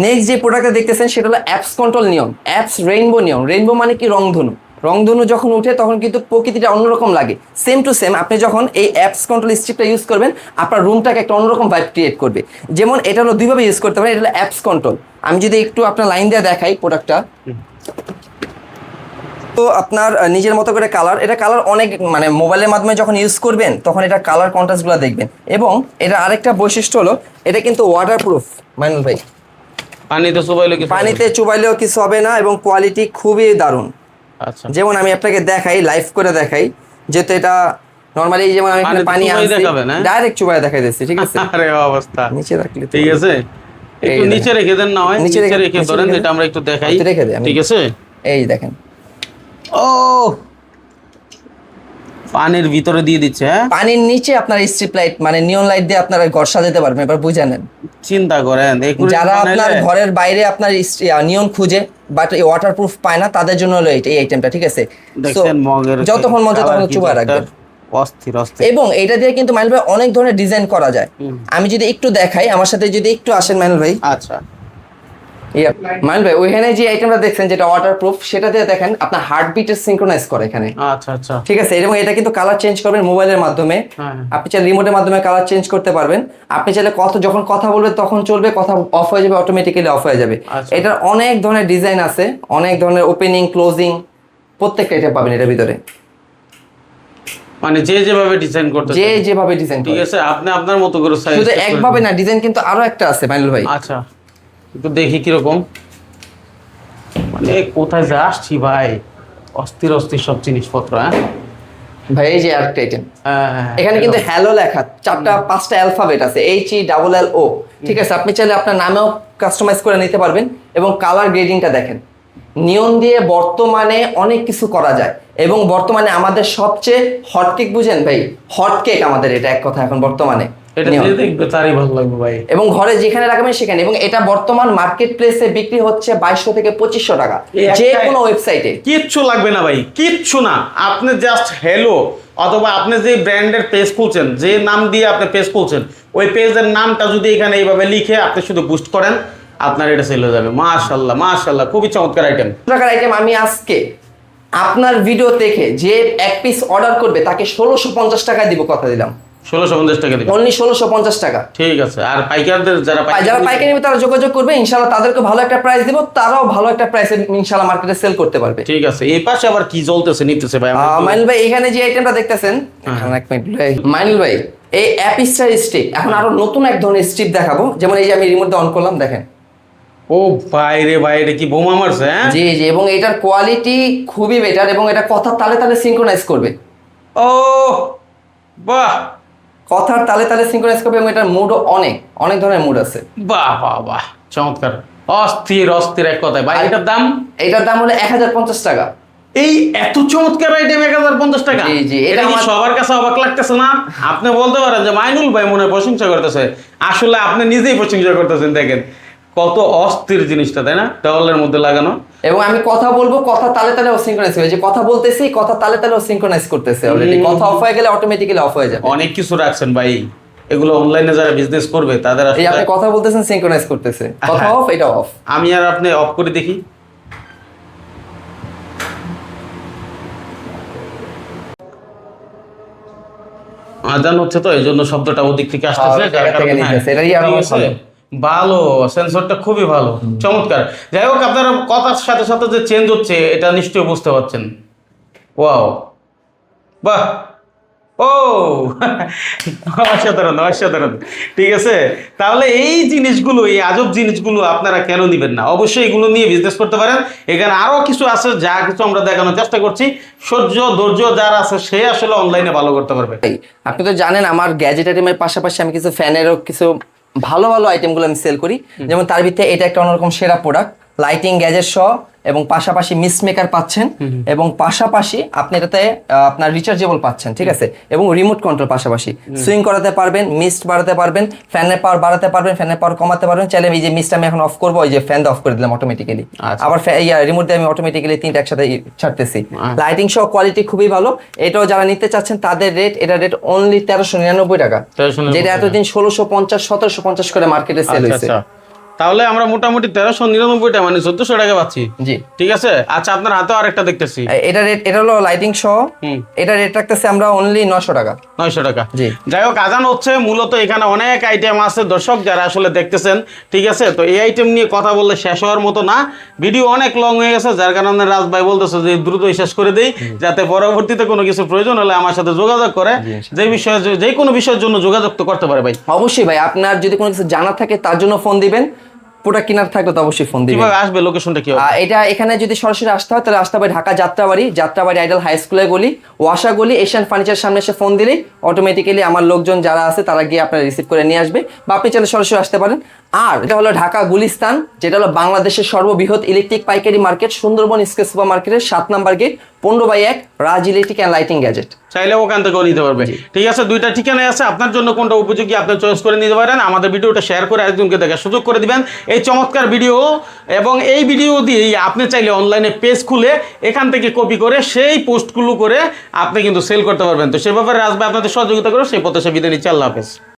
নেক্সট যে প্রোডাক্টটা দেখতেছেন সেটা হলো apps control neon. Apps rainbow neon. Rainbow মানে কি? রংধনু। রংধনু যখন উঠে তখন কিন্তু প্রকৃতিটা অন্যরকম লাগে। সেম টু সেম আপনি যখন এই অ্যাপস কন্ট্রোল স্ট্রিপটা ইউজ করবেন আপনার রুমটাকে একটা অন্যরকম ভাইব ক্রিয়েট করবে। যেমন এটা হলো দুইভাবে ইউজ করতে পারেন এটা হলো অ্যাপস কন্ট্রোল আমি যদি একটু আপনার লাইন দিয়ে দেখাই প্রোডাক্টটা তো আপনার নিজের মতো করে কালার এটা কালার অনেক মানে মোবাইলের মাধ্যমে যখন ইউজ করবেন তখন এটা কালার কন্ট্রাস্টগুলো দেখবেন। এবং এটা আরেকটা বৈশিষ্ট্য হলো এটা কিন্তু ওয়াটার প্রুফ মাইনুল ভাই। পানিতে চুবাইলে কিছু পানিতে চুবাইলেও কিছু হবে না এবং কোয়ালিটি খুবই দারুণ। আচ্ছা। যেমন আমি আপনাকে দেখাই লাইভ করে দেখাই যেহেতু এটা নর্মালি যেমন আমি এখানে পানি আনছি হ্যাঁ? ডাইরেক্ট চুবাই দেখাই দিচ্ছি ঠিক আছে? আরে অবস্থা। নিচে রাখলে ঠিক আছে? একটু নিচে রেখে দেন না হয় নিচে রেখে- ধরেন এটা আমরা একটু দেখাই রেখে আমি। ঠিক আছে? এই দেখেন। ও! পানির ভিতরে দিয়ে দিচ্ছে হ্যাঁ? পানির নিচে আপনার স্ট্রিপ লাইট মানে নিয়ন লাইট দিয়ে আপনারা ঘর সাজাতে পারবেন এবার বুঝে নেন। চিন্তা করেন যারা আপনার ঘরের বাইরে আপনার নিয়ন খুঁজে বাট এই ওয়াটারপ্রুফ পায় না তাদের জন্য হলো এই আইটেমটা ঠিক আছে? যতক্ষণ colour তখন একটা রাখবেন। অস্থির অস্থির। এবং এটা দিয়ে কিন্তু মাইনুল ভাই অনেক ধরনের ডিজাইন করা যায়। আমি যদি একটু দেখাই আমার সাথে যদি একটু আসেন মাইনুল ভাই। আচ্ছা। ইয়া ভাই ওইখানে যে আইটেমটা দেখছেন যেটা ওয়াটারপ্রুফ সেটা দিয়ে দেখেন আপনার হার্টবিটের সিঙ্ক্রোনাইজ করে এখানে। আচ্ছা আচ্ছা। ঠিক আছে এবং এটা কিন্তু কালার চেঞ্জ করবেন মোবাইলের মাধ্যমে। হ্যাঁ। আপনি চাইলে রিমোটের মাধ্যমে কালার চেঞ্জ করতে পারবেন। আপনি চাইলে কথা যখন কথা বলবে তখন চলবে কথা অফ হয়ে যাবে অটোমেটিক্যালি অফ হয়ে যাবে। আচ্ছা। এটার অনেক ধরনের ডিজাইন আছে অনেক ধরনের ওপেনিং ক্লোজিং প্রত্যেকটা এটা পাবেন এটার ভিতরে। মানে যে যেভাবে ডিজাইন করতে যে যেভাবে ডিজাইন ঠিক আছে আপনি আপনার মতো করে সাইজ শুধু একভাবে না ডিজাইন কিন্তু আরও একটা আছে মাইনুল ভাই। আচ্ছা। একটু দেখি কীরকম। মানে কোথায় যে আসছি ভাই? অস্থির অস্থির সব জিনিসপত্র হ্যাঁ? ভাই এই যে আরেকটা আইটেম হ্যাঁ, হ্যাঁ, এখানে কিন্তু হ্যালো লেখা। চারটা পাঁচটা অ্যালফাবেট আছে। এইচ ই ডাবল এল ও ঠিক আছে আপনি চাইলে আপনার নামেও কাস্টমাইজ করে নিতে পারবেন এবং কালার গ্রেডিংটা দেখেন। নিয়ন দিয়ে বর্তমানে অনেক কিছু করা যায়। এবং বর্তমানে আমাদের সবচেয়ে হটকেক বুঝেন ভাই? হটকেক আমাদের এটা এক কথা এখন বর্তমানে। এটা neon। যে দেখবে তারই ভালো লাগবে ভাই। এবং ঘরে যেখানে রাখবেন সেখানে। এবং এটা বর্তমান মার্কেট প্লেসে বিক্রি হচ্ছে বাইশশো থেকে পঁচিশশো টাকা। যে কোনো ওয়েবসাইটে কিচ্ছু লাগবে না ভাই কিচ্ছু না। আপনি জাস্ট হ্যালো অথবা আপনি যে ব্র্যান্ডের পেজ খুলছেন যে নাম দিয়ে আপনি পেজ খুলছেন ওই পেজের নামটা যদি এখানে এইভাবে লিখে আপনি শুধু বুস্ট করেন আপনার এটা সেল হয়ে যাবে। মাশাল্লাহ মাশাল্লাহ খুবই চমৎকার আইটেম টাকার আইটেম আমি আজকে আপনার ভিডিও দেখে যে এক পিস অর্ডার করবে তাকে ষোলোশো পঞ্চাশ টাকায় দিব কথা দিলাম। ষোলোশো পঞ্চাশ টাকা দিবেন অনলি ষোলোশো পঞ্চাশ টাকা। ঠিক আছে। আর পাইকারদের যারা যারা পাইকারি নেবে তারা যোগাযোগ করবে ইনশাল্লাহ তাদেরকে ভালো একটা প্রাইস দিব তারাও ভালো একটা প্রাইসে ইনশাল্লাহ মার্কেটে সেল করতে পারবে। ঠিক আছে। এই পাশে আবার কি নিতেছে ভাই? মাইনুল ভাই এখানে যে আইটেমটা দেখতেছেন এখানে এক মিনিট ভাই। মাইনুল ভাই এই অ্যাপিস্টার স্ট্রিপ এখন আরও নতুন এক ধরনের স্ট্রিপ দেখাবো। যেমন এই যে আমি রিমোট অন করলাম দেখেন। ও বাইরে বাইরে কি বোমা মারছে হ্যাঁ? জি জি এবং এটার কোয়ালিটি খুবই বেটার এবং এটা কথা তালে তালে সিঙ্ক্রোনাইজ করবে। ও বাহ! কথার তালে তালে সিঙ্ক্রোনাইজ করবে এবং এটার মুডও অনেক অনেক ধরনের মুড আছে। বাহ বাহ বাহ চমৎকার। অস্থির অস্থির এক কথায়। ভাই এটার দাম? এটার দাম হলো এক হাজার পঞ্চাশ টাকা। এই এত চমৎকার আইটেম এক হাজার পঞ্চাশ টাকা? এটা কি সবার কাছে অবাক লাগতেছে না? আপনি বলতে পারেন যে মাইনুল ভাই মনে হয় প্রশংসা করতেছে। আসলে আপনি নিজেই প্রশংসা করতেছেন দেখেন। কত অস্থির জিনিসটা তাই না? দেওয়ালের মধ্যে লাগানো। এবং আমি কথা বলব কথা তালে তালে সিঙ্ক্রোনাইজ হবে যে কথা বলতেছি কথা তালে তালে সিঙ্ক্রোনাইজ করতেছে অলরেডি কথা অফ হয়ে গেলে অটোমেটিক্যালি অফ হয়ে যাবে। অনেক কিছু রাখছেন ভাই। এগুলো অনলাইনে যারা বিজনেস করবে তাদের এই আসলে আপনি কথা বলতেছেন সিঙ্ক্রোনাইজ করতেছে। কথা হ্যাঁ। অফ এটা অফ আমি আর আপনি অফ করে দেখি। আজান হচ্ছে তো এই জন্য শব্দটা ওদিক থেকে আসতেছে হ্যাঁ, যার জায়গা কারণে- এটাই হ্যাঁ, ঠিক আছে? ভালো সেন্সরটা খুবই ভালো, চমৎকার। যাই হোক, আপনার কথার সাথে সাথে যে চেঞ্জ হচ্ছে, এটা নিশ্চয়ই বুঝতে পারছেন। ওয়াও বাহ! ও! অসাধারণ অসাধারণ। ঠিক আছে? তাহলে এই জিনিসগুলো, এই আজব জিনিসগুলো আপনারা কেন নিবেন না? অবশ্যই এগুলো নিয়ে বিজনেস করতে পারেন। এখানে আরও কিছু আছে, যা কিছু আমরা দেখানোর চেষ্টা করছি। সহ্য, ধৈর্য, যার আছে, সে আসলে অনলাইনে ভালো করতে পারবে। আপনি তো জানেন, আমার গ্যাজেট আইটেমের পাশাপাশি আমি কিছু ফ্যানেরও কিছু ভালো ভালো আইটেমগুলো আমি সেল করি। যেমন তার ভিতরে এটা একটা অন্যরকম সেরা প্রোডাক্ট লাইটিং গ্যাজেট সহ এবং পাশাপাশি মিসমেকার পাচ্ছেন এবং পাশাপাশি আপনি এটাতে আপনার রিচার্জেবল পাচ্ছেন ঠিক আছে? এবং রিমোট কন্ট্রোল পাশাপাশি। সুইং করাতে পারবেন মিস্ট বাড়াতে পারবেন ফ্যানের পাওয়ার বাড়াতে পারবেন ফ্যানের পাওয়ার কমাতে পারবেন। চাইলে এই যে মিস্ট আমি এখন অফ করব ওই যে ফ্যান অফ করে দিলাম অটোমেটিক্যালি আচ্ছা। আবার রিমোট দিয়ে আমি অটোমেটিক্যালি তিনটা একসাথে ছাড়তেছি। আচ্ছা। লাইটিং সহ কোয়ালিটি খুবই ভালো। এটাও যারা নিতে চাচ্ছেন তাদের রেট এটা রেট অনলি তেরোশো নিরানব্বই টাকা। 1399 যেটা এতদিন ষোলোশো পঞ্চাশ সতেরোশো পঞ্চাশ করে মার্কেটে সেল আচ্ছা হয়েছে। আচ্ছা। তাহলে আমরা মোটামুটি তেরোশো নিরানব্বইটা মানে চোদ্দশো টাকা পাচ্ছি। জি। ঠিক আছে? আচ্ছা আপনার হাতেও আরেকটা দেখতেছি। এটা রেট এটা হলো লাইটিং সহ। এটা রেট রাখতেছে আমরা অনলি নশো টাকা। নয়শো টাকা। জি। যাই হোক আজান হচ্ছে মূলত এখানে অনেক আইটেম আছে। দর্শক যারা আসলে দেখতেছেন ঠিক আছে? তো এই আইটেম নিয়ে কথা বললে শেষ হওয়ার মতো না। ভিডিও অনেক লং হয়ে গেছে যার কারণে রাজ ভাই বলতেছে যে দ্রুত শেষ করে দেই যাতে পরবর্তীতে কোনো কিছু প্রয়োজন হলে আমার সাথে যোগাযোগ করে। যে বিষয়ে যে কোনো বিষয়ের জন্য যোগাযোগ তো করতে পারে ভাই। অবশ্যই ভাই আপনার যদি কোনো কিছু জানা থাকে তার জন্য ফোন দিবেন। প্রোডাক্ট কেনার থাকলে তো অবশ্যই ফোন দিবেন। কীভাবে আসবে লোকেশনটা কি হবে? এটা এখানে যদি সরাসরি আসতে হয় তাহলে আসতে হবে ঢাকা যাত্রাবাড়ি। যাত্রাবাড়ি আইডল হাই স্কুলের গলি ওয়াসা গলি এশিয়ান ফার্নিচার সামনে এসে ফোন দিলেই অটোমেটিক্যালি আমার লোকজন যারা আছে তারা গিয়ে আপনার রিসিভ করে নিয়ে আসবে। বা আপনি চাইলে সরাসরি আসতে পারেন। আর এটা হলো ঢাকা গুলিস্তান যেটা হলো বাংলাদেশের সর্ববৃহৎ ইলেকট্রিক পাইকারি মার্কেট সুন্দরবন স্কেল সুপার মার্কেটের সাত নাম্বার গেট পনেরো বাই এক Raj electric and lighting gadget চাইলে ওখান থেকেও নিতে পারবে। ঠিক আছে দুইটা ঠিকানায় আছে আপনার জন্য কোনটা উপযোগী আপনি চয়েস করে নিতে পারেন। আমাদের ভিডিওটা শেয়ার করে একজনকে দেখার সুযোগ করে দিবেন। এই চমৎকার ভিডিও এবং এই ভিডিও দিয়েই আপনি চাইলে অনলাইনে পেজ খুলে এখান থেকে কপি করে সেই পোস্টগুলো করে আপনি কিন্তু সেল করতে পারবেন। তো সে ব্যাপারে আসবে আপনাদের সহযোগিতা করে সেই পথে সে বিদায় নিচ্ছে। আল্লাহ হাফেজ।